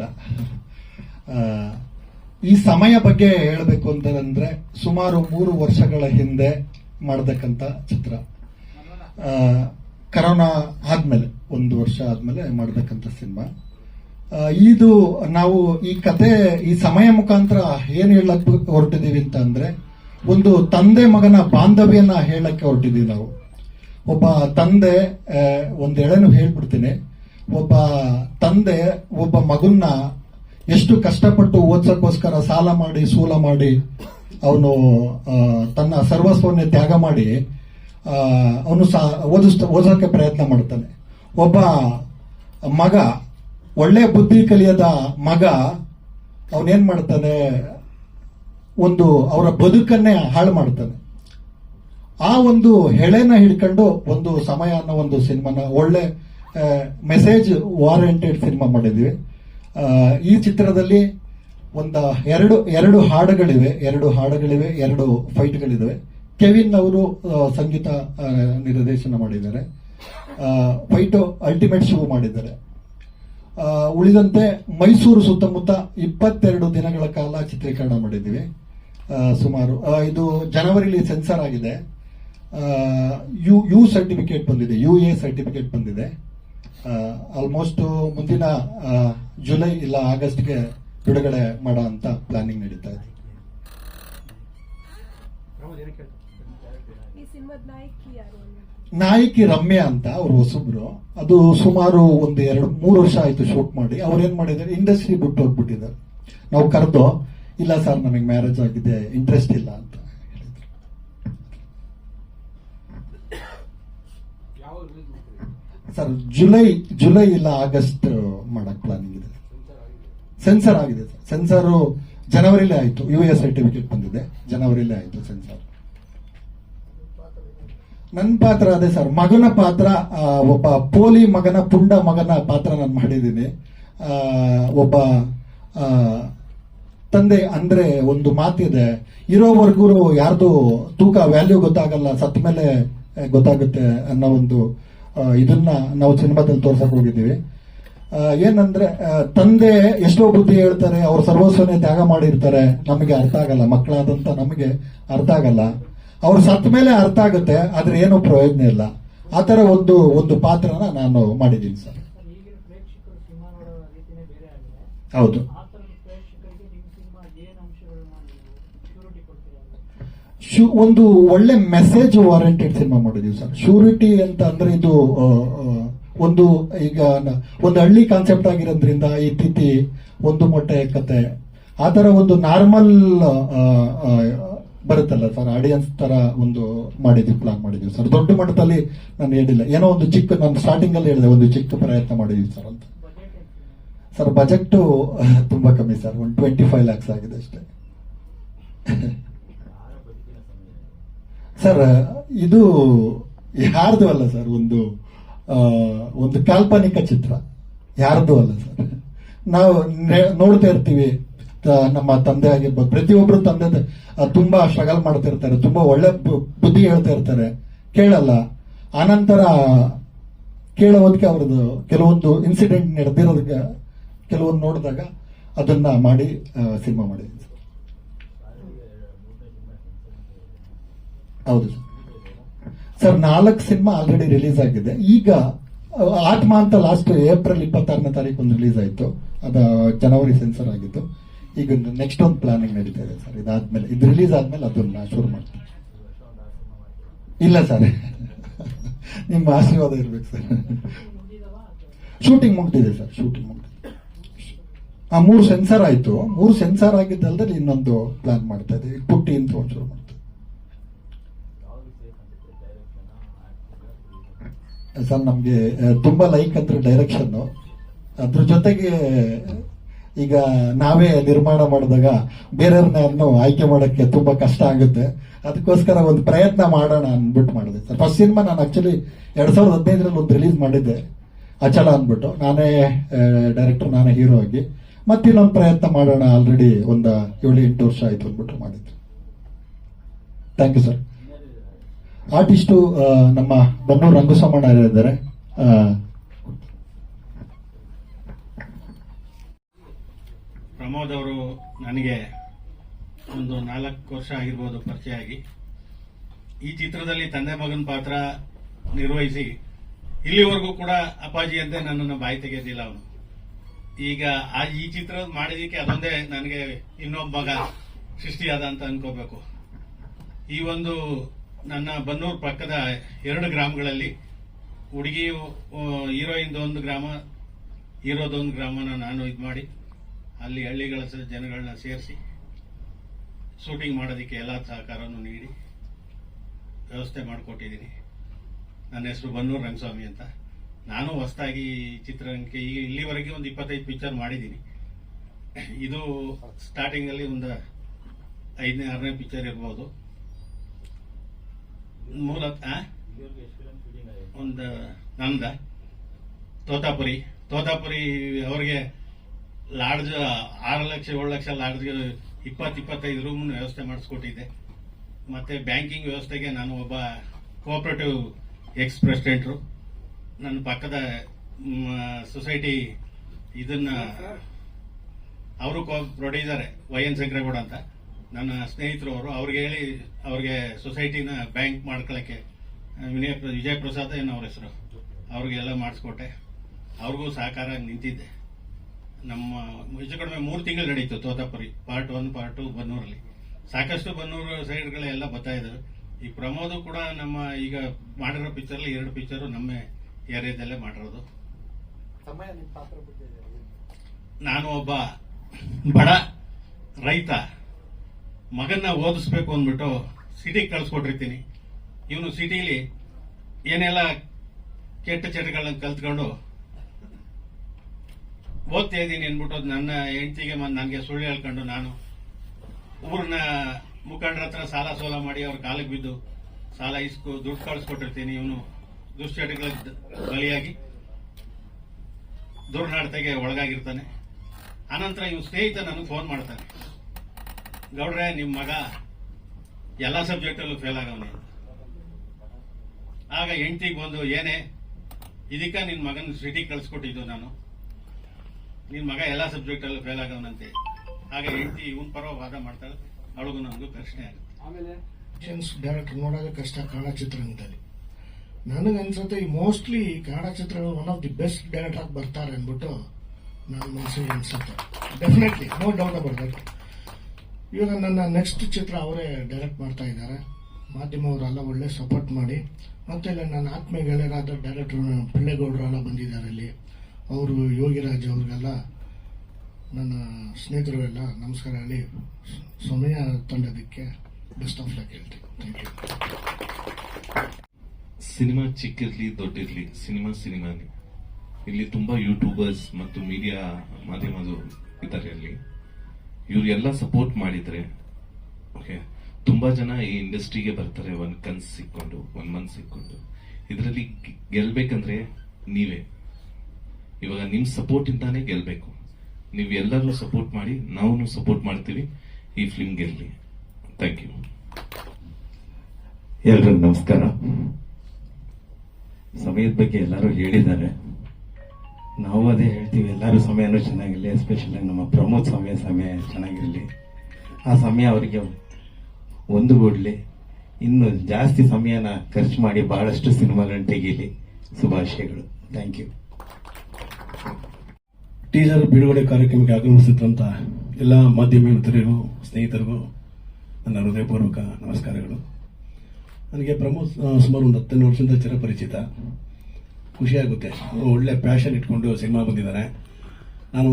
ಬೇಡ ಈ ಸಮಯ ಬಗ್ಗೆ ಹೇಳಬೇಕು ಅಂತಂದ್ರೆ ಸುಮಾರು ಮೂರು ವರ್ಷಗಳ ಹಿಂದೆ ಮಾಡತಕ್ಕಂಥ ಚಿತ್ರ. ಕರೋನಾ ಆದ್ಮೇಲೆ, ಒಂದು ವರ್ಷ ಆದ್ಮೇಲೆ ಮಾಡತಕ್ಕಂಥ ಸಿನಿಮಾ. ಇದು ನಾವು ಈ ಕತೆ, ಈ ಸಮಯ ಮುಖಾಂತರ ಏನು ಹೇಳಕ್ ಹೊರಟಿದೀವಿ ಅಂತ ಅಂದ್ರೆ ಒಂದು ತಂದೆ ಮಗನ ಬಾಂಧವ್ಯನ ಹೇಳಕ್ಕೆ ಹೊರಟಿದ್ದೀವಿ ನಾವು. ಒಬ್ಬ ತಂದೆ ಒಂದೆಳೆನು ಹೇಳ್ಬಿಡ್ತೀನಿ. ಒಬ್ಬ ತಂದೆ, ಒಬ್ಬ ಮಗುನ್ನ ಎಷ್ಟು ಕಷ್ಟಪಟ್ಟು ಓದ್ಸಕ್ಕೋಸ್ಕರ ಸಾಲ ಮಾಡಿ, ಸೂಲ ಮಾಡಿ ಅವನು ತನ್ನ ಸರ್ವಸ್ವನ್ನೇ ತ್ಯಾಗ ಮಾಡಿ ಅವನು ಓದಿಸ್ ಓದೋಕ್ಕೆ ಪ್ರಯತ್ನ ಮಾಡ್ತಾನೆ. ಒಬ್ಬ ಮಗ, ಒಳ್ಳೆ ಬುದ್ಧಿ ಕಲಿಯದ ಮಗ, ಅವನೇನ್ ಮಾಡ್ತಾನೆ? ಒಂದು ಅವರ ಬದುಕನ್ನೇ ಹಾಳು ಮಾಡ್ತಾನೆ. ಆ ಒಂದು ಹೆಳೆನ ಹಿಡ್ಕೊಂಡು ಒಂದು ಸಮಯ ಅನ್ನೋ ಒಂದು ಸಿನಿಮಾನ, ಒಳ್ಳೆ ಮೆಸೇಜ್ ವಾರಂಟೆಡ್ ಸಿನಿಮಾ ಮಾಡಿದ್ವಿ. ಈ ಚಿತ್ರದಲ್ಲಿ ಒಂದು ಎರಡು ಎರಡು ಹಾಡುಗಳಿವೆ ಎರಡು ಹಾಡುಗಳಿವೆ, ಎರಡು ಫೈಟ್ಗಳಿವೆ ಕೆವಿನ್ ಅವರು ಸಂಗೀತ ನಿರ್ದೇಶನ ಮಾಡಿದ್ದಾರೆ. ಫೈಟು ಅಲ್ಟಿಮೇಟ್ ಶೋ ಮಾಡಿದ್ದಾರೆ. ಉಳಿದಂತೆ ಮೈಸೂರು ಸುತ್ತಮುತ್ತ ಇಪ್ಪತ್ತೆರಡು ದಿನಗಳ ಕಾಲ ಚಿತ್ರೀಕರಣ ಮಾಡಿದ್ದೀವಿ. ಸುಮಾರು ಇದು ಜನವರಿಲಿ ಸೆನ್ಸರ್ ಆಗಿದೆ. ಯು ಯು ಸರ್ಟಿಫಿಕೇಟ್ ಬಂದಿದೆ, ಯು ಎ ಸರ್ಟಿಫಿಕೇಟ್ ಬಂದಿದೆ. ಆಲ್ಮೋಸ್ಟ್ ಮುಂದಿನ ಜುಲೈ ಇಲ್ಲ ಆಗಸ್ಟ್ಗೆ ಬಿಡುಗಡೆ ಮಾಡೋ ಅಂತ ಪ್ಲಾನಿಂಗ್ ನಡೀತಾ ಇದೆ. ಈ ಸಿನಿಮಾದ ನಾಯಕಿ ಯಾರು ನಾಯಕಿ ರಮ್ಯಾ ಅಂತ ಅವ್ರು ಹೊಸಬ್ರು. ಅದು ಸುಮಾರು ಒಂದು ಎರಡು ಮೂರು ವರ್ಷ ಆಯ್ತು ಶೂಟ್ ಮಾಡಿ. ಅವ್ರು ಏನ್ ಮಾಡಿದ್ದಾರೆ? ಇಂಡಸ್ಟ್ರಿ ಬಿಟ್ಟು ಹೋಗ್ಬಿಟ್ಟಿದ್ದಾರೆ. ನಾವು ಕರೆದು ಇಲ್ಲ ಸರ್ ನಮಗೆ ಮ್ಯಾರೇಜ್ ಆಗಿದೆ ಇಂಟ್ರೆಸ್ಟ್ ಇಲ್ಲ ಅಂತ ಹೇಳಿದ್ರು. ಸರ್, ಜುಲೈ ಜುಲೈ ಇಲ್ಲ ಆಗಸ್ಟ್ ಮಾಡಕ್ ಪ್ಲಾನಿಂಗ್ ಇದೆ. ಸೆನ್ಸರ್ ಆಗಿದೆ ಸರ್. ಸೆನ್ಸರ್ ಜನವರಿಲೇ ಆಯ್ತು. ಯು ಎಸ್ ಸರ್ಟಿಫಿಕೇಟ್ ಬಂದಿದೆ. ಜನವರಿಲೇ ಆಯ್ತು ಸೆನ್ಸರ್ ನನ್ನ ಪಾತ್ರ ಅದೇ ಸರ್. ಮಗನ ಪಾತ್ರ ಒಬ್ಬ ಪೋಲಿ ಮಗನ, ಪುಂಡ ಮಗನ ಪಾತ್ರ ನಾನು ಮಾಡಿದ್ದೀನಿ. ಒಬ್ಬ ತಂದೆ ಅಂದ್ರೆ ಒಂದು ಮಾತಿದೆ. ಇರೋವರೆಗೂ ಯಾರ್ದು ತೂಕ ವ್ಯಾಲ್ಯೂ ಗೊತ್ತಾಗಲ್ಲ ಸತ್ತ ಮೇಲೆ ಗೊತ್ತಾಗುತ್ತೆ ಅನ್ನೋ ಒಂದು ಇದನ್ನ ನಾವು ಸಿನಿಮಾದಲ್ಲಿ ತೋರ್ಸಕ್ ಹೋಗಿದ್ದೀವಿ. ಏನಂದ್ರೆ ತಂದೆ ಎಷ್ಟೋ ಬುದ್ಧಿ ಹೇಳ್ತಾರೆ ಅವ್ರ ಸರ್ವಸ್ವನೇ ತ್ಯಾಗ ಮಾಡಿರ್ತಾರೆ ನಮಗೆ ಅರ್ಥ ಆಗಲ್ಲ ಮಕ್ಕಳಾದಂತ ನಮಗೆ ಅರ್ಥ ಆಗಲ್ಲ. ಅವ್ರು ಸತ್ತ ಮೇಲೆ ಅರ್ಥ ಆಗುತ್ತೆ ಆದ್ರೆ ಏನು ಪ್ರಯೋಜನ ಇಲ್ಲ. ಆ ತರ ಒಂದು ಒಂದು ಪಾತ್ರನ ನಾನು ಮಾಡಿದ್ದೀನಿ ಸರ್. ಸರ್ ಈಗಿನ ಪ್ರೇಕ್ಷಕರು ಸಿನಿಮಾ ನೋಡೋ ರೀತಿನೇ ಬೇರೆ ಆಗಿದೆ ಹೌದು ಆ ಥರದ ಪ್ರೇಕ್ಷಕರಿಗೆ ನಿಮ್ಮ ಸಿನಿಮಾ ಏನು ಅಂಶಗಳನ್ನ ನೀವು ಶ್ಯೂರಿಟಿ ಕೊಡ್ತೀರಾ ಶು ಒಂದು ಒಳ್ಳೆ ಮೆಸೇಜ್ ವಾರಂಟೆಡ್ ಸಿನಿಮಾ ಮಾಡಿದೀವಿ ಸರ್. ಶ್ಯೂರಿಟಿ ಅಂತ ಅಂದ್ರೆ ಇದು ಒಂದು ಈಗ ಒಂದು ಹಳ್ಳಿ ಕಾನ್ಸೆಪ್ಟ್ ಆಗಿರೋದ್ರಿಂದ ಈ ತಿಥಿ, ಒಂದು ಮೊಟ್ಟೆ ಕತೆ, ಆ ಥರ ಒಂದು ನಾರ್ಮಲ್ ಬರುತ್ತಲ್ಲ ಸರ್. ಆಡಿಯನ್ಸ್ ತರ ಒಂದು ಮಾಡಿದ್ವಿ ಪ್ಲಾನ್ ಮಾಡಿದ್ವಿ ಸರ್. ದೊಡ್ಡ ಮಟ್ಟದಲ್ಲಿ ನಾನು ಹೇಳಿಲ್ಲ. ಏನೋ ಒಂದು ಚಿಕ್ಕ, ನಾನು ಸ್ಟಾರ್ಟಿಂಗ್ ಅಲ್ಲಿ ಹೇಳಿದೆ, ಒಂದು ಚಿಕ್ಕ ಪ್ರಯತ್ನ ಮಾಡಿದ್ವಿ ಸರ್ ಅಂತ. ಸರ್ ಬಜೆಟ್ ತುಂಬಾ ಕಮ್ಮಿ ಸರ್. ಒಂದು ಟ್ವೆಂಟಿ ಫೈವ್ ಲ್ಯಾಕ್ಸ್ ಆಗಿದೆ ಅಷ್ಟೇ. ಸರ್, ಇದು ಯಾರ್ದು ಅಲ್ಲ ಸರ್, ಒಂದು ಒಂದು ಕಾಲ್ಪನಿಕ ಚಿತ್ರ? ಯಾರ್ದು ಅಲ್ಲ ಸರ್? ನಾವು ನೋಡ್ತಾ ಇರ್ತೀವಿ ನಮ್ಮ ತಂದೆ ಆಗಿರ್ಬೋದು, ಪ್ರತಿಯೊಬ್ರು ತಂದೆ ತುಂಬಾ ಸ್ಟ್ರಗಲ್ ಮಾಡ್ತಿರ್ತಾರೆ ತುಂಬಾ ಒಳ್ಳೆ ಬುದ್ಧಿ ಹೇಳ್ತಾ ಇರ್ತಾರೆ. ಕೇಳಲ್ಲ. ಆನಂತರ ಕೇಳೋದಕ್ಕೆ ಅವ್ರದ್ದು ಕೆಲವೊಂದು ಇನ್ಸಿಡೆಂಟ್ ನಡೆದಿರೋದಕ್ಕೆ, ಕೆಲವೊಂದು ನೋಡಿದಾಗ ಅದನ್ನ ಮಾಡಿ ಸಿನಿಮಾ ಮಾಡಿದ್ವಿ ಸರ್ ಹೌದು ಸರ್. ನಾಲ್ಕು ಸಿನಿಮಾ ಆಲ್ರೆಡಿ ರಿಲೀಸ್ ಆಗಿದೆ. ಈಗ, ಆತ್ಮ ಅಂತ ಲಾಸ್ಟ್ ಏಪ್ರಿಲ್ ಇಪ್ಪತ್ತಾರನೇ ತಾರೀಕು ಒಂದು ರಿಲೀಸ್ ಆಯಿತು. ಅದು ಜನವರಿ ಸೆನ್ಸರ್ ಆಗಿತ್ತು ಈಗ ನೆಕ್ಸ್ಟ್ ಒಂದು ಪ್ಲಾನಿಂಗ್ ನಡೀತಾ ಇದೆ ಸರ್. ಇದಾದ್ಮೇಲೆ, ಇದು ರಿಲೀಸ್ ಆದ್ಮೇಲೆ ಅದನ್ನ ಶುರು ಮಾಡ್ತೀನಿ. ಇಲ್ಲ ಸರ್. ನಿಮ್ಮ ಆಶೀರ್ವಾದ ಇರ್ಬೇಕು ಸರ್. ಶೂಟಿಂಗ್ ಮುಗ್ದಿದೆ ಸರ್. ಶೂಟಿಂಗ್ ಮುಗ್ದಿದೆ. ಆ ಮೂರು ಸೆನ್ಸರ್ ಆಯಿತು. ಮೂರು ಸೆನ್ಸರ್ ಆಗಿದ್ದಲ್ದಲ್ಲಿ ಇನ್ನೊಂದು ಪ್ಲಾನ್ ಮಾಡ್ತಾ ಇದ್ದೀವಿ ಪುಟ್ಟಿ ಅಂತ ಒಂದು ಶುರು ಸರ್, ನಮಗೆ ತುಂಬ ಲೈಕ್ ಅಂದ್ರೆ ಡೈರೆಕ್ಷನ್ನು ಅದ್ರ ಜೊತೆಗೆ, ಈಗ ನಾವೇ ನಿರ್ಮಾಣ ಮಾಡಿದಾಗ ಬೇರೆಯವ್ರನ್ನ ಆಯ್ಕೆ ಮಾಡೋಕ್ಕೆ ತುಂಬಾ ಕಷ್ಟ ಆಗುತ್ತೆ. ಅದಕ್ಕೋಸ್ಕರ ಒಂದು ಪ್ರಯತ್ನ ಮಾಡೋಣ ಅಂದ್ಬಿಟ್ಟು ಮಾಡಿದೆ. ಸರ್ ಫಸ್ಟ್ ಸಿನಿಮಾ ನಾನು ಆ್ಯಕ್ಚುಲಿ ಎರಡು ಸಾವಿರದ ಹದಿನೈದರಲ್ಲಿ ಒಂದು ರಿಲೀಸ್ ಮಾಡಿದ್ದೆ. ಅಚಲ ಅಂದ್ಬಿಟ್ಟು. ನಾನೇ ಡೈರೆಕ್ಟರ್ ನಾನೇ ಹೀರೋ ಆಗಿ. ಮತ್ತಿನ್ನೊಂದು ಪ್ರಯತ್ನ ಮಾಡೋಣ ಆಲ್ರೆಡಿ ಒಂದು ಏಳು ಎಂಟು ವರ್ಷ ಆಯ್ತು ಅಂದ್ಬಿಟ್ಟು ಮಾಡಿದ್ದೆ. ಥ್ಯಾಂಕ್ ಯು ಸರ್ ಆರ್ಟಿಸ್ಟು ನಮ್ಮ ಬನ್ನೂರು ರಂಗಸ್ವಾಮಣ್ಣ ಪ್ರಮೋದ್ ಅವರು ನನಗೆ ಒಂದು ನಾಲ್ಕು ವರ್ಷ ಆಗಿರ್ಬೋದು ಪರಿಚಯ ಆಗಿ ಈ ಚಿತ್ರದಲ್ಲಿ ತಂದೆ ಮಗನ ಪಾತ್ರ ನಿರ್ವಹಿಸಿ, ಇಲ್ಲಿವರೆಗೂ ಕೂಡ ಅಪ್ಪಾಜಿ ಅಂತ ನನ್ನನ್ನು ಬಾಯಿ ತೆಗೆದಿಲ್ಲ ಅವನು. ಈಗ ಆ, ಈ ಚಿತ್ರ ಮಾಡಿದಕ್ಕೆ ಅದೊಂದೇ ನನಗೆ ಇನ್ನೊಬ್ಬ ಮಗ ಸೃಷ್ಟಿಯಾದ ಅಂತ ಅನ್ಕೋಬೇಕು. ಈ ಒಂದು ನನ್ನ ಬನ್ನೂರು ಪಕ್ಕದ ಎರಡು ಗ್ರಾಮಗಳಲ್ಲಿ ಹುಡುಗಿ ಹೀರೋಯಿಂದ ಒಂದು ಗ್ರಾಮ ಹೀರೋದೊಂದು ಗ್ರಾಮನ ನಾನು ಇದು ಮಾಡಿ, ಅಲ್ಲಿ ಹಳ್ಳಿಗಳ ಜನಗಳನ್ನ ಸೇರಿಸಿ ಶೂಟಿಂಗ್ ಮಾಡೋದಕ್ಕೆ ಎಲ್ಲ ಸಹಕಾರವನ್ನು ನೀಡಿ ವ್ಯವಸ್ಥೆ ಮಾಡಿಕೊಟ್ಟಿದ್ದೀನಿ. ನನ್ನ ಹೆಸರು ಬನ್ನೂರು ರಂಗಸ್ವಾಮಿ ಅಂತ. ನಾನು ಹೊಸದಾಗಿ ಚಿತ್ರರಂಗಕ್ಕೆ ಈಗ ಇಲ್ಲಿವರೆಗೆ ಒಂದು ಇಪ್ಪತ್ತೈದು ಪಿಕ್ಚರ್ ಮಾಡಿದ್ದೀನಿ. ಇದು ಸ್ಟಾರ್ಟಿಂಗಲ್ಲಿ ಒಂದು ಐದನೇ, ಆರನೇ ಪಿಕ್ಚರ್ ಇರ್ಬೋದು. ಮೂಲ ಆ? ಒಂದು ನಂದ ತೋತಾಪುರಿ. ತೋತಾಪುರಿ ಅವ್ರಿಗೆ ಲಾಡ್ಜ್ ಆರು ಲಕ್ಷ ಏಳು ಲಕ್ಷ ಲಾಡ್ಜ್ಗೆ ಇಪ್ಪತ್ತು ಇಪ್ಪತ್ತೈದು ರೂಮ್ ವ್ಯವಸ್ಥೆ ಮಾಡಿಸ್ಕೊಟ್ಟಿದ್ದೆ. ಮತ್ತೆ ಬ್ಯಾಂಕಿಂಗ್ ವ್ಯವಸ್ಥೆಗೆ ನಾನು ಒಬ್ಬ ಕೋಆಪರೇಟಿವ್ ಎಕ್ಸ್ ಪ್ರೆಸಿಡೆಂಟ್ರು. ನನ್ನ ಪಕ್ಕದ ಸೊಸೈಟಿ ಇದನ್ನ ಅವರು ಪ್ರೊಡ್ಯೂಸರ್ ವೈ ಎನ್ ಶಂಕರೇಗೌಡ ಅಂತ. ನನ್ನ ಸ್ನೇಹಿತರು ಅವರು ಅವ್ರಿಗೆ ಹೇಳಿ ಅವ್ರಿಗೆ ಸೊಸೈಟಿನ ಬ್ಯಾಂಕ್ ಮಾಡ್ಕೊಳ್ಳೋಕ್ಕೆ ವಿನಯ ವಿಜಯ ಪ್ರಸಾದ್ ಏನು ಅವ್ರ ಹೆಸರು ಅವ್ರಿಗೆಲ್ಲ ಮಾಡಿಸ್ಕೊಟ್ಟೆ. ಅವ್ರಿಗೂ ಸಹಕಾರ ನಿಂತಿದ್ದೆ. ನಮ್ಮ ಹೆಚ್ಚು ಕಡಿಮೆ ಮೂರು ತಿಂಗಳು ನಡೀತು Totapuri part one part two ಬನ್ನೂರಲ್ಲಿ. ಸಾಕಷ್ಟು ಬನ್ನೂರು ಸೈಡ್ಗಳೆಲ್ಲ ಬರ್ತಾ ಈ ಪ್ರಮೋದು ಕೂಡ ನಮ್ಮ ಈಗ ಮಾಡಿರೋ ಪಿಕ್ಚರ್ಲಿ ಎರಡು ಪಿಕ್ಚರು ನಮ್ಮ ಏರಿಯಾದಲ್ಲೇ ಮಾಡಿರೋದು. ನಾನು ಒಬ್ಬ ಬಡ ರೈತ. ಮಗನ್ನ ಓದಿಸ್ಬೇಕು ಅಂದ್ಬಿಟ್ಟು ಸಿಟಿಗೆ ಕಳ್ಸಿಕೊಟ್ಟಿರ್ತೀನಿ. ಇವನು ಸಿಟಿಲಿ ಏನೆಲ್ಲ ಕೆಟ್ಟ ಚಟಗಳನ್ನ ಕಲ್ತ್ಕೊಂಡು ಓದ್ತಾ ಇದ್ದೀನಿ ಅಂದ್ಬಿಟ್ಟು ನನ್ನ ಹೆಂಡತಿಗೆ ನನಗೆ ಸುಳ್ಳು ಹೇಳ್ಕೊಂಡು ನಾನು ಊರಿನ ಮುಖಂಡರ ಹತ್ರ ಸಾಲ ಸೋಲ ಮಾಡಿ ಅವ್ರ ಕಾಲಿಗೆ ಬಿದ್ದು ಸಾಲ ಇಸ್ಕೊ, ದುಡ್ಡು ಕಳಿಸ್ಕೊಟ್ಟಿರ್ತೀನಿ ಇವನು ದುಶ್ಚಟಗಳ ಬಲಿಯಾಗಿ ದುರ್ನಾಡತೆಗೆ ಒಳಗಾಗಿರ್ತಾನೆ. ಆನಂತರ ಇವ್ ಸ್ನೇಹಿತ ನನಗೆ ಫೋನ್ ಮಾಡ್ತಾನೆ. ಗೌಡ್ರೆ ನಿಮ್ಮ ಮಗ ಎಲ್ಲ ಸಬ್ಜೆಕ್ಟಲ್ಲೂ ಫೇಲ್ ಆಗವನೆ. ಅಂತ ಆಗ ಹೆಂಡತಿಗೆ ಬಂದು ಏನೇ ಇದಕ್ಕ ನಿನ್ ಮಗನ ಸಿಟಿ ಕಳ್ಸಿಕೊಟ್ಟಿದ್ದು ನಾನು. ನಿನ್ ಮಗ ಎಲ್ಲ ಸಬ್ಜೆಕ್ಟಲ್ಲೂ ಫೇಲ್ ಆಗವನಂತೆ. ಆಗ ಹೆಂಡತಿ ಇವನ್ ಪರ ವಾದ ಮಾಡ್ತಾಳೆ ಅವಳಿಗೂ ನನಗೂ ಪ್ರಶ್ನೆ ಆಗುತ್ತೆ. ಆಮೇಲೆ? ಡೈರೆಕ್ಟ್ ನೋಡೋದೇ ಕಷ್ಟ ಕನ್ನಡ ಚಿತ್ರರಂಗದಲ್ಲಿ ನನಗನ್ಸುತ್ತೆ ಈ ಮೋಸ್ಟ್ಲಿ ಕನ್ನಡ ಚಿತ್ರಗಳು one of the best director ಆಗಿ ಬರ್ತಾರೆ ಅಂದ್ಬಿಟ್ಟು ನನ್ನ ಮನಸ್ಸಿಗೆ ಅನ್ಸುತ್ತೆ. Definitely no doubt about that ಇವಾಗ ನನ್ನ ನೆಕ್ಸ್ಟ್ ಚಿತ್ರ ಅವರೇ ಡೈರೆಕ್ಟ್ ಮಾಡ್ತಾ ಇದ್ದಾರೆ. ಮಾಧ್ಯಮವರೆಲ್ಲ ಒಳ್ಳೆ ಸಪೋರ್ಟ್ ಮಾಡಿ. ಮತ್ತೆ ಇಲ್ಲ ನನ್ನ ಆತ್ಮೀಯ ಗೆಳೆಯರಾದ ಡೈರೆಕ್ಟರ್ ಪಿಳ್ಳೆಗೌಡರೆಲ್ಲ ಬಂದಿದ್ದಾರೆ ಇಲ್ಲಿ. ಅವರು, ಯೋಗಿರಾಜ್ ಅವ್ರಿಗೆಲ್ಲ ನನ್ನ ಸ್ನೇಹಿತರು ಎಲ್ಲ ನಮಸ್ಕಾರ ಹೇಳಿ ಸಮಯ ತಂಡದಕ್ಕೆ ಬೆಸ್ಟ್ ಆಫ್ ಲಕ್ ಹೇಳ್ತೀನಿ. ಥ್ಯಾಂಕ್ ಯು ಸಿನಿಮಾ ಚಿಕ್ಕಿರ್ಲಿ, ದೊಡ್ಡಿರ್ಲಿ, ಸಿನಿಮಾ ಸಿನಿಮಾನೇ. ಇಲ್ಲಿ ತುಂಬಾ ಯೂಟ್ಯೂಬರ್ಸ್ ಮತ್ತು ಮೀಡಿಯಾ ಮಾಧ್ಯಮದವರು ಇದ್ದಾರೆ ಅಲ್ಲಿ. ಇವ್ರಿಗೆಲ್ಲ ಸಪೋರ್ಟ್ ಮಾಡಿದ್ರೆ ಓಕೆ ತುಂಬಾ ಜನ ಈ ಇಂಡಸ್ಟ್ರಿಗೆ ಬರ್ತಾರೆ ಒಂದ್ ಕನ್ಸ್ ಸಿಕ್ಕೊಂಡು ಒಂದ್ ಮಂತ್ ಸಿಕ್ಕೊಂಡು. ಇದರಲ್ಲಿ ಗೆಲ್ಬೇಕಂದ್ರೆ ನೀವೇ. ಇವಾಗ ನಿಮ್ ಸಪೋರ್ಟ್ ಇಂದಾನೆ ಗೆಲ್ಬೇಕು. ನೀವು ಎಲ್ಲರೂ ಸಪೋರ್ಟ್ ಮಾಡಿ ನಾವು ಸಪೋರ್ಟ್ ಮಾಡ್ತೀವಿ. ಈ ಫಿಲ್ಮ್ ಗೆಲ್ಲಿ. ಥ್ಯಾಂಕ್ ಯು ಎಲ್ರಿಗೂ ನಮಸ್ಕಾರ. ಸಮಯದ ಬಗ್ಗೆ ಎಲ್ಲರೂ ಹೇಳಿದ್ದಾರೆ. ನಾವು ಅದೇ ಹೇಳ್ತೀವಿ, ಎಲ್ಲರೂ ಸಮಯನೂ ಚೆನ್ನಾಗಿರಲಿ ಎಸ್ಪೆಷಲಿ ನಮ್ಮ ಪ್ರಮೋದ್ ಸಮಯ ಸಮಯ ಚೆನ್ನಾಗಿರಲಿ. ಆ ಸಮಯ ಅವರಿಗೆ ಒಂದುಗೂಡಲಿ. ಇನ್ನು ಜಾಸ್ತಿ ಸಮಯನ ಖರ್ಚು ಮಾಡಿ ಬಹಳಷ್ಟು ಸಿನಿಮಾಗಳನ್ನ ತೆಗೀಲಿ. ಶುಭಾಶಯಗಳು. ಥ್ಯಾಂಕ್ ಯು ಟೀಸರ್ ಬಿಡುಗಡೆ ಕಾರ್ಯಕ್ರಮಕ್ಕೆ ಆಗಮಿಸುತ್ತಂತ ಎಲ್ಲ ಮಾಧ್ಯಮ ಮಿತ್ರರಿಗೂ ಸ್ನೇಹಿತರಿಗೂ ನನ್ನ ಹೃದಯಪೂರ್ವಕ ನಮಸ್ಕಾರಗಳು. ನನಗೆ ಪ್ರಮೋದ್ ಸುಮಾರು ಒಂದು ಹತ್ತನೇ ವರ್ಷದಿಂದ ಚಿರಪರಿಚಿತ. ಖುಷಿಯಾಗುತ್ತೆ ಒಳ್ಳೆ ಪ್ಯಾಷನ್ ಇಟ್ಕೊಂಡು ಸಿನಿಮಾ ಬಂದಿದ್ದಾರೆ ನಾನು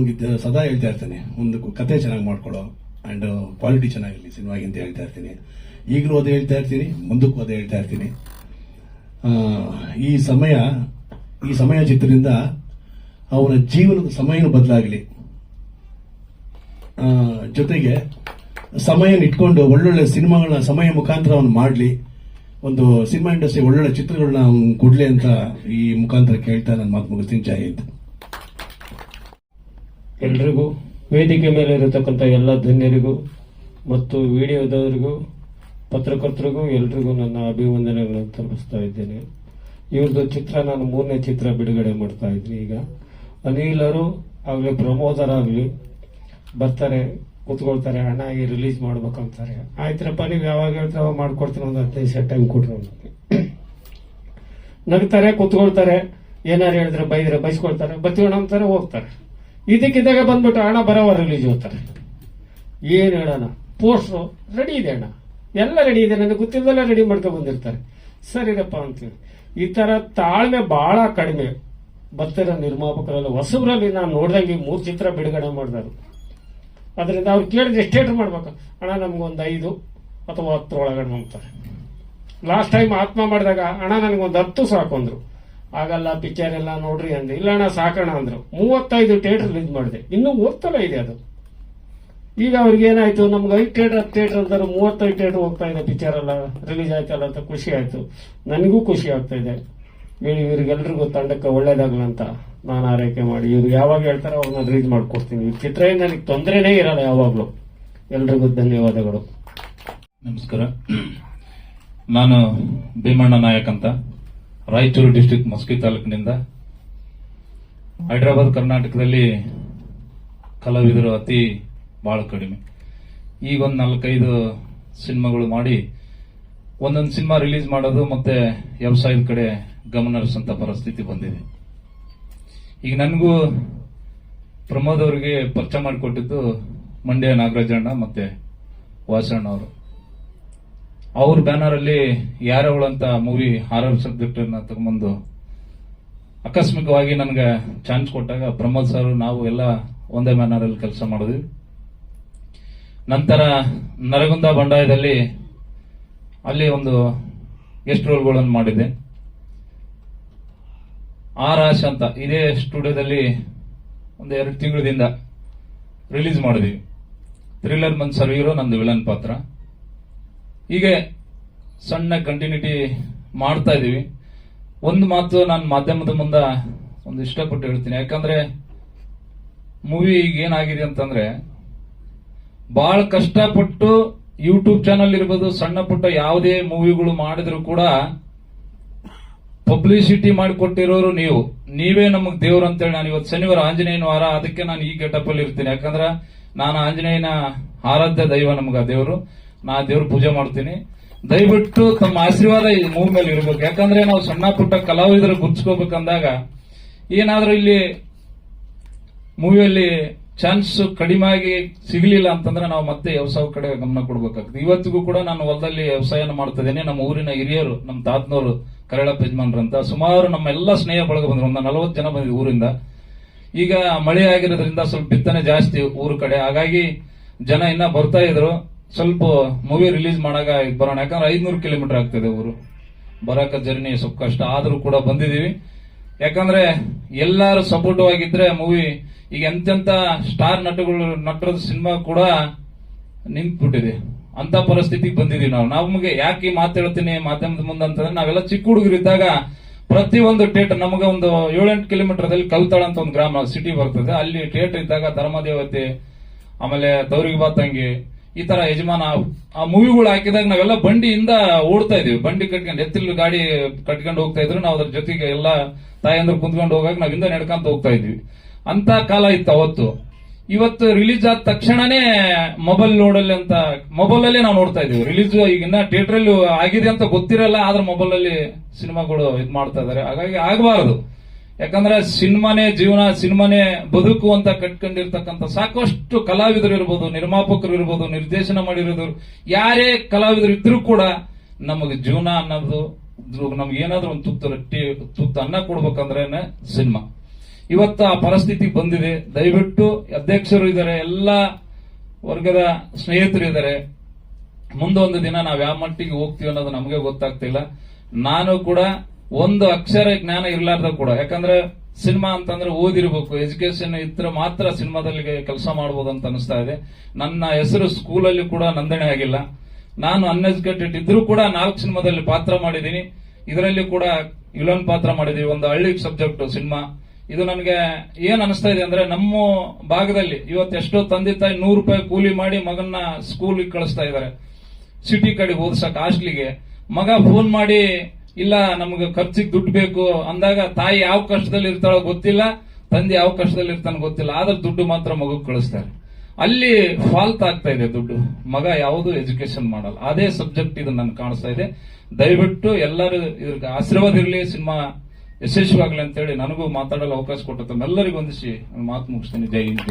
ಸದಾ ಹೇಳ್ತಾ ಇರ್ತೇನೆ. ಒಂದು ಕತೆ ಚೆನ್ನಾಗಿ ಮಾಡ್ಕೊಳ್ಳೋ ಆ್ಯಂಡ್ ಕ್ವಾಲಿಟಿ ಚೆನ್ನಾಗಿರಲಿ ಸಿನಿಮಾಗೆ ಅಂತ ಹೇಳ್ತಾ ಇರ್ತೀನಿ. ಈಗಲೂ ಅದೇ ಹೇಳ್ತಾ ಇರ್ತೀನಿ, ಮುಂದಕ್ಕೂ ಅದೇ ಹೇಳ್ತಾ ಇರ್ತೀನಿ. ಈ ಸಮಯ ಈ ಸಮಯ ಚಿತ್ರದಿಂದ ಅವನ ಜೀವನದ ಸಮಯನೂ ಬದಲಾಗಲಿ. ಜೊತೆಗೆ ಸಮಯನ ಇಟ್ಕೊಂಡು ಒಳ್ಳೊಳ್ಳೆ ಸಿನಿಮಾಗಳನ್ನ ಸಮಯ ಮುಖಾಂತರ ಅವನು ಮಾಡಲಿ. ಒಂದು ಸಿನಿಮಾ ಇಂಡಸ್ಟ್ರಿ ಒಳ್ಳೊಳ್ಳೆ ಚಿತ್ರಗಳನ್ನ ಕೊಡ್ಲಿ ಅಂತ ಈ ಮುಖಾಂತರ ಕೇಳ್ತಾ ನನ್ನ ಮಾತು ಮುಗಿಸ್ತೀನಿ. ಜಾಹೀದ್ ಎಲ್ರಿಗೂ ವೇದಿಕೆ ಮೇಲೆ ಇರತಕ್ಕಂಥ ಎಲ್ಲ ಧನ್ಯರಿಗೂ ಮತ್ತು ವಿಡಿಯೋದವರಿಗೂ, ಪತ್ರಕರ್ತರಿಗೂ ಎಲ್ರಿಗೂ ನನ್ನ ಅಭಿವಂದನೆಗಳನ್ನು ತಲುಪಿಸ್ತಾ ಇದ್ದೇನೆ. ಇವ್ರದ್ದು ಚಿತ್ರ ನಾನು ಮೂರನೇ ಚಿತ್ರ ಬಿಡುಗಡೆ ಮಾಡ್ತಾ ಇದ್ದೀನಿ ಈಗ. ಅನಿಲರು ಆಗಲಿ ಪ್ರಮೋದರಾಗಲಿ ಬರ್ತಾರೆ. ಕೂತ್ಕೊಳ್ತಾರೆ ಅಣ್ಣ ಆಗಿ ರಿಲೀಸ್ ಮಾಡ್ಬೇಕಂತಾರೆ. ಆಯ್ತರಪ್ಪ, ನೀವು ಯಾವಾಗ ಹೇಳ್ತಾರೆ ಅವಾಗ ಮಾಡ್ಕೊಡ್ತೀನಿ ಒಂದು ಹದಿನೈದು ಸೆಟ್ ಟೈಮ್ ಕೊಟ್ರು. ನಗ್ತಾರೆ, ಕೂತ್ಕೊಳ್ತಾರೆ. ಏನಾರು ಹೇಳಿದ್ರೆ ಬೈದ್ರೆ ಬೈಸ್ಕೊಳ್ತಾರೆ ಬತ್ತೀವಣ್ಣ ಅಂತಾರೆ ಹೋಗ್ತಾರೆ. ಇದಕ್ಕಿದ್ದಾಗ ಬಂದ್ಬಿಟ್ಟು ಹಣ ಬರೋವ ರಿಲೀಸ್ ಹೋಗ್ತಾರೆ ಏನ್ ಹೇಳೋಣ? ಪೋಸ್ಟ್ರು ರೆಡಿ ಇದೆ ಅಣ್ಣ. ಎಲ್ಲ ರೆಡಿ ಇದೆ. ನನಗೆ ಗೊತ್ತಿಲ್ಲದೆಲ್ಲ ರೆಡಿ ಮಾಡ್ಕೊಂಡು ಬಂದಿರ್ತಾರೆ. ಸರಿರಪ್ಪ ಅಂತೀವಿ ಈ ತರ ತಾಳ್ಮೆ ಬಹಳ ಕಡಿಮೆ. ಬರ್ತಿರೋ ನಿರ್ಮಾಪಕರಲ್ಲಿ, ಹೊಸಬ್ರಲ್ಲಿ ನಾನು ನೋಡ್ದಂಗೆ ಮೂರು ಚಿತ್ರ ಬಿಡುಗಡೆ ಮಾಡಿದ್ರು ಅದರಿಂದ ಅವ್ರು ಕೇಳಿದ್ರೆ ಎಷ್ಟೇಟ್ರ್ ಮಾಡ್ಬೇಕು. ಅಣ್ಣ ನಮ್ಗೊಂದು ಐದು ಅಥವಾ ಹತ್ತರ ಒಳಗಡೆ ನಂಬ್ತಾರೆ ಲಾಸ್ಟ್ ಟೈಮ್ ಆತ್ಮ ಮಾಡಿದಾಗ ಅಣ್ಣ ನನಗೊಂದು ಹತ್ತು ಸಾಕು ಅಂದ್ರು. ಆಗಲ್ಲ ಪಿಕ್ಚರ್ ಎಲ್ಲ ನೋಡ್ರಿ ಅಂದೆ. ಇಲ್ಲ ಅಣ್ಣ ಸಾಕಣ ಅಂದ್ರು. ಮೂವತ್ತೈದು ಥಿಯೇಟರ್ ಇದು ಮಾಡಿದೆ. ಇನ್ನೂ ಓದ್ತಲೇ ಇದೆ ಅದು. ಈಗ ಅವ್ರಿಗೆ ಏನಾಯ್ತು? ನಮ್ಗೆ ಐದು ಥಿಯೇಟರ್ ಹತ್ತು ಥಿಯೇಟರ್ ಅಂತಾರೆ. ಮೂವತ್ತೈದು ಥಿಯೇಟರ್ ಹೋಗ್ತಾ ಇದೆ. ಪಿಕ್ಚರ್ ಎಲ್ಲ ರಿಲೀಸ್ ಆಯ್ತಲ್ಲ ಅಂತ ಖುಷಿ ಆಯ್ತು. ನನಗೂ ಖುಷಿ ಆಗ್ತಾ ಇದೆ. ಇವ್ರಿಗೆಲ್ರಿಗೂ ತಂಡಕ್ಕೆ ಒಳ್ಳೇದಾಗ್ಲಂತ ನಾನು ಆರೈಕೆ ಮಾಡಿ. ಇವ್ರು ಯಾವಾಗ ಹೇಳ್ತಾರೋ ಅವಾಗ ನಾನು ರಿಲೀಸ್ ಮಾಡ್ಕೊಡ್ತೀನಿ. ಈ ಚಿತ್ರ ನನಗೆ ತೊಂದರೆನೇ ಇರಲ್ಲ ಯಾವಾಗಲೂ. ಎಲ್ರಿಗೂ ಧನ್ಯವಾದಗಳು. ನಮಸ್ಕಾರ. ನಾನು ಭೀಮಣ್ಣ ನಾಯಕ್ ಅಂತ. ರಾಯಚೂರು ಡಿಸ್ಟಿಕ್ ಮಸ್ಕಿ ತಾಲೂಕಿನಿಂದ. ಹೈದ್ರಾಬಾದ್ ಕರ್ನಾಟಕದಲ್ಲಿ ಕಲಾವಿದರು ಅತಿ ಭಾಳ ಕಡಿಮೆ. ಈಗ ಒಂದು ನಾಲ್ಕೈದು ಸಿನಿಮಾಗಳು ಮಾಡಿ, ಒಂದೊಂದು ಸಿನಿಮಾ ರಿಲೀಸ್ ಮಾಡೋದು ಮತ್ತೆ ವ್ಯವಸಾಯದ ಕಡೆ ಗಮನ ಪರಿಸ್ಥಿತಿ ಬಂದಿದೆ. ಈಗ ನನಗೂ ಪ್ರಮೋದ್ ಅವರಿಗೆ ಪರಿಚಯ ಮಾಡಿಕೊಟ್ಟಿದ್ದು ಮಂಡ್ಯ ನಾಗರಾಜಣ್ಣ ಮತ್ತೆ ವಾಸಣ್ಣ ಅವರು. ಅವ್ರ ಬ್ಯಾನರ್ ಅಲ್ಲಿ ಯಾರವಳು ಅಂತ ಮೂವಿ ಹಾರರ್ ಸಬ್ಜೆಕ್ಟ್ ಅನ್ನ ತಗೊಂಬಂದು ಆಕಸ್ಮಿಕವಾಗಿ ನನಗೆ ಚಾನ್ಸ್ ಕೊಟ್ಟಾಗ ಪ್ರಮೋದ್ ಸರ್ ನಾವು ಎಲ್ಲ ಒಂದೇ ಬ್ಯಾನರ್ ಅಲ್ಲಿ ಕೆಲಸ ಮಾಡಿದ್ವಿ. ನಂತರ ನರಗುಂದ ಬಂಡಾಯದಲ್ಲಿ ಅಲ್ಲಿ ಒಂದು ಗೆಸ್ಟ್ ರೋಲ್ಗಳನ್ನು ಮಾಡಿದ್ದೆ. ಆರ್ ಆಶ್ ಅಂತ ಇದೇ ಸ್ಟುಡಿಯೋದಲ್ಲಿ ಒಂದು ಎರಡು ತಿಂಗಳಿಂದ ರಿಲೀಸ್ ಮಾಡಿದ್ವಿ. ಥ್ರಿಲ್ಲರ್ ಮನ್ ಸರ್ವೀರೋ ನಮ್ದು ವಿಲನ್ ಪಾತ್ರ. ಹೀಗೆ ಸಣ್ಣ ಕಂಟಿನ್ಯೂಟಿ ಮಾಡ್ತಾ ಇದೀವಿ ಒಂದು ಮಾತು ನಾನು ಮಾಧ್ಯಮದ ಮುಂದೆ ಒಂದು ಇಷ್ಟಪಟ್ಟು ಹೇಳ್ತೀನಿ. ಯಾಕಂದ್ರೆ ಮೂವಿ ಈಗ ಏನಾಗಿದೆ ಅಂತಂದ್ರೆ ಬಹಳ ಕಷ್ಟಪಟ್ಟು ಯೂಟ್ಯೂಬ್ ಚಾನಲ್ ಇರ್ಬೋದು, ಸಣ್ಣ ಪುಟ್ಟ ಯಾವುದೇ ಮೂವಿಗಳು ಮಾಡಿದ್ರು ಕೂಡ ಪಬ್ಲಿಸಿಟಿ ಮಾಡಿಕೊಟ್ಟಿರೋರು ನೀವು. ನೀವೇ ನಮಗ್ ದೇವ್ರು ಅಂತೇಳಿ ನಾನು ಇವತ್ತು ಶನಿವಾರ ಆಂಜನೇಯನ ವಾರ, ಅದಕ್ಕೆ ನಾನು ಈ ಗೆಟಪ್ ಅಲ್ಲಿ ಇರ್ತೀನಿ. ಯಾಕಂದ್ರೆ ನಾನು ಆಂಜನೇಯನ ಆರಾಧ್ಯ ದೈವ ನಮಗ ದೇವರು. ನಾ ದೇವ್ರ ಪೂಜೆ ಮಾಡ್ತೀನಿ. ದಯವಿಟ್ಟು ತಮ್ಮ ಆಶೀರ್ವಾದ ಈ ಮೂವ್ ಮೇಲೆ ಇರ್ಬೇಕು. ಯಾಕಂದ್ರೆ ನಾವು ಸಣ್ಣ ಪುಟ್ಟ ಕಲಾವಿದರು ಗುರ್ಸ್ಕೋಬೇಕಂದಾಗ ಏನಾದ್ರೂ ಇಲ್ಲಿ ಮೂವಿಯಲ್ಲಿ ಚಾನ್ಸ್ ಕಡಿಮೆ ಆಗಿ ಸಿಗ್ಲಿಲ್ಲ ಅಂತಂದ್ರೆ ನಾವು ಮತ್ತೆ ವ್ಯವಸಾಯ ಕಡೆ ಗಮನ ಕೊಡ್ಬೇಕಾಗ್ತದೆ. ಇವತ್ತಿಗೂ ಕೂಡ ನಾನು ಹೊಲದಲ್ಲಿ ವ್ಯವಸಾಯನ ಮಾಡ್ತಾ ಇದ್ದೇನೆ ನಮ್ಮ ಊರಿನ ಹಿರಿಯರು, ನಮ್ಮ ತಾತನವರು ಕರಳಪ್ಪ ಯಜಮಾನ್ರಂತ ಸುಮಾರು ನಮ್ಮ ಎಲ್ಲ ಸ್ನೇಹ ಬಳಗ ಬಂದ್ರು. ಒಂದು ನಲವತ್ತು ಜನ ಬಂದಿದ್ವಿ ಊರಿಂದ. ಈಗ ಮಳೆ ಆಗಿರೋದ್ರಿಂದ ಸ್ವಲ್ಪ ಬಿತ್ತನೆ ಜಾಸ್ತಿ ಊರು ಕಡೆ. ಹಾಗಾಗಿ ಜನ ಇನ್ನ ಬರ್ತಾ ಇದ್ರು. ಸ್ವಲ್ಪ ಮೂವಿ ರಿಲೀಸ್ ಮಾಡಾಗ ಬರೋಣ. ಯಾಕಂದ್ರೆ ಐದ್ನೂರು ಕಿಲೋಮೀಟರ್ ಆಗ್ತದೆ ಊರು. ಬರಾಕ ಜರ್ನಿ ಸ್ವಲ್ಪ ಕಷ್ಟ. ಆದ್ರೂ ಕೂಡ ಬಂದಿದೀವಿ ಯಾಕಂದ್ರೆ ಎಲ್ಲರೂ ಸಪೋರ್ಟಿವ್ ಆಗಿದ್ರೆ ಮೂವಿ ಈಗ ಎಂತೆಂತ ಸ್ಟಾರ್ ನಟಗಳು, ನಟರದ ಸಿನಿಮಾ ಕೂಡ ನಿಂತ್ಬಿಟ್ಟಿದೆ. ಅಂತ ಪರಿಸ್ಥಿತಿಗೆ ಬಂದಿದೀವಿ ನಾವು. ನಮಗೆ ಯಾಕೆ ಈ ಮಾತು ಹೇಳ್ತೀನಿ ಮಾಧ್ಯಮದ ಮುಂದೆ ಅಂತಂದ್ರೆ ನಾವೆಲ್ಲ ಚಿಕ್ಕ ಹುಡುಗರಿದ್ದಾಗ ಪ್ರತಿ ಒಂದು ಟೇಟ್ ನಮಗೆ ಒಂದು ಏಳೆಂಟು ಕಿಲೋಮೀಟರ್ದಲ್ಲಿ ಕಲ್ತಾಳ ಅಂತ ಒಂದು ಗ್ರಾಮ ಸಿಟಿ ಬರ್ತದೆ. ಅಲ್ಲಿ ಟೇಟ್ ಇದ್ದಾಗ ಧರ್ಮದೇವತೆ, ಆಮೇಲೆ ದೌರಿಗೆ ಬಾತಂಗಿ ಈ ತರ ಯಜಮಾನ, ಆ ಮೂವಿಗಳು ಹಾಕಿದಾಗ ನಾವೆಲ್ಲ ಬಂಡಿಯಿಂದ ಓಡ್ತಾ ಇದೀವಿ ಬಂಡಿ ಕಟ್ಕೊಂಡು, ಎತ್ತಿಲ್ ಗಾಡಿ ಕಟ್ಕೊಂಡು ಹೋಗ್ತಾ ಇದ್ರು, ನಾವು ಅದ್ರ ಜೊತೆಗೆ ಎಲ್ಲ ತಾಯಂದ್ರು ಕುಂತ್ಕೊಂಡು ಹೋಗಾಗ ನಾವಿಂದ ನಡ್ಕೊಂತ ಹೋಗ್ತಾ ಇದ್ವಿ ಅಂತ ಕಾಲ ಇತ್ತು ಅವತ್ತು. ಇವತ್ತು ರಿಲೀಸ್ ಆದ ತಕ್ಷಣನೇ ಮೊಬೈಲ್ ನೋಡಲ್ಲಿ ಅಂತ ಮೊಬೈಲ್ ಅಲ್ಲೇ ನಾವು ನೋಡ್ತಾ ಇದೀವಿ ರಿಲೀಸ್ ಈಗಿನ ಥಿಯೇಟರ್ ಅಲ್ಲಿ ಆಗಿದೆ ಅಂತ ಗೊತ್ತಿರಲ್ಲ, ಆದ್ರೆ ಮೊಬೈಲ್ ಅಲ್ಲಿ ಸಿನಿಮಾಗಳು ಇದ್ ಮಾಡ್ತಾ ಇದಾರೆ. ಹಾಗಾಗಿ ಆಗಬಾರದು. ಯಾಕಂದ್ರೆ ಸಿನಿಮಾನೇ ಜೀವನ, ಸಿನಿಮಾನೇ ಬದುಕು ಅಂತ ಕಟ್ಕೊಂಡಿರ್ತಕ್ಕಂಥ ಸಾಕಷ್ಟು ಕಲಾವಿದರು ಇರ್ಬೋದು, ನಿರ್ಮಾಪಕರು ಇರ್ಬೋದು, ನಿರ್ದೇಶನ ಮಾಡಿರೋದು, ಯಾರೇ ಕಲಾವಿದರು ಇದ್ರೂ ಕೂಡ ನಮಗೆ ಜೀವನ ಅನ್ನೋದು, ನಮ್ಗೆ ಏನಾದ್ರೂ ಒಂದು ತುತ್ತು ರೊಟ್ಟಿ, ತುತ್ತು ಅನ್ನ ಕೊಡ್ಬೇಕಂದ್ರೆ ಸಿನಿಮಾ. ಇವತ್ತು ಆ ಪರಿಸ್ಥಿತಿ ಬಂದಿದೆ. ದಯವಿಟ್ಟು ಅಧ್ಯಕ್ಷರು ಇದ್ದಾರೆ, ಎಲ್ಲ ವರ್ಗದ ಸ್ನೇಹಿತರು ಇದ್ದಾರೆ. ಮುಂದೊಂದು ದಿನ ನಾವು ಯಾವ ಮಟ್ಟಿಗೆ ಹೋಗ್ತೀವಿ ಅನ್ನೋದು ನಮಗೆ ಗೊತ್ತಾಗ್ತಿಲ್ಲ. ನಾನು ಕೂಡ ಒಂದು ಅಕ್ಷರ ಜ್ಞಾನ ಇರ್ಲಾರ್ದ ಕೂಡ, ಯಾಕಂದ್ರೆ ಸಿನಿಮಾ ಅಂತಂದ್ರೆ ಓದಿರ್ಬೇಕು. ಎಜುಕೇಶನ್ ಇದ್ರೆ ಮಾತ್ರ ಸಿನಿಮಾದಲ್ಲಿ ಕೆಲಸ ಮಾಡಬಹುದು ಅಂತ ಅನಿಸ್ತಾ ಇದೆ. ನನ್ನ ಹೆಸರು ಸ್ಕೂಲಲ್ಲಿ ಕೂಡ ನೋಂದಣಿ ಆಗಿಲ್ಲ. ನಾನು ಅನ್ಎಜುಕೇಟೆಡ್ ಇದ್ರೂ ಕೂಡ ನಾಲ್ಕು ಸಿನಿಮಾದಲ್ಲಿ ಪಾತ್ರ ಮಾಡಿದ್ದೀನಿ. ಇದರಲ್ಲಿ ಕೂಡ ವಿಲನ್ ಪಾತ್ರ ಮಾಡಿದೀವಿ ಒಂದು ಹಳ್ಳಿ ಸಬ್ಜೆಕ್ಟ್ ಸಿನಿಮಾ. ಇದು ನನಗೆ ಏನ್ ಅನಿಸ್ತಾ ಇದೆ ಅಂದ್ರೆ ನಮ್ಮ ಭಾಗದಲ್ಲಿ ಇವತ್ತು ಎಷ್ಟೋ ತಂದೆ ತಾಯಿ ನೂರು ರೂಪಾಯಿ ಕೂಲಿ ಮಾಡಿ ಮಗನ್ನ ಸ್ಕೂಲಿಗೆ ಕಳಿಸ್ತಾ ಇದ್ದಾರೆ ಸಿಟಿ ಕಡೆ ಓದ್ಸಕ್ ಹಾಸ್ಟ್ಲಿಗೆ ಮಗ ಫೋನ್ ಮಾಡಿ, ಇಲ್ಲ, ನಮ್ಗೆ ಖರ್ಚಿಗೆ ದುಡ್ಡು ಬೇಕು. ಅಂದಾಗ ತಾಯಿ ಯಾವ ಕಷ್ಟದಲ್ಲಿ ಇರ್ತಾಳೋ ಗೊತ್ತಿಲ್ಲ, ತಂದೆ ಯಾವ ಕಷ್ಟದಲ್ಲಿ ಇರ್ತಾನೆ ಗೊತ್ತಿಲ್ಲ. ಆದ್ರೆ ದುಡ್ಡು ಮಾತ್ರ ಮಗು ಕಳಿಸ್ತಾರೆ. ಅಲ್ಲಿ ಫಾಲ್ತ್ ಆಗ್ತಾ ಇದೆ ದುಡ್ಡು. ಮಗ ಯಾವುದು ಎಜುಕೇಶನ್ ಮಾಡಲ್ಲ. ಅದೇ ಸಬ್ಜೆಕ್ಟ್ ಇದು ನನ್ಗೆ ಕಾಣಿಸ್ತಾ ಇದೆ. ದಯವಿಟ್ಟು ಎಲ್ಲರೂ ಇದ್ರ ಆಶೀರ್ವಾದ ಇರಲಿ, ಸಿನಿಮಾ ಯಶಸ್ವಿ ಆಗ್ಲಿ ಅಂತೇಳಿ ನನಗೂ ಮಾತಾಡಲು ಅವಕಾಶ ಕೊಟ್ಟು ಎಲ್ಲರಿಗೂ ಒಂದಿಸಿ ಮಾತು ಮುಗಿಸ್ತೇನೆ. ಜೈ ಹಿಂದ್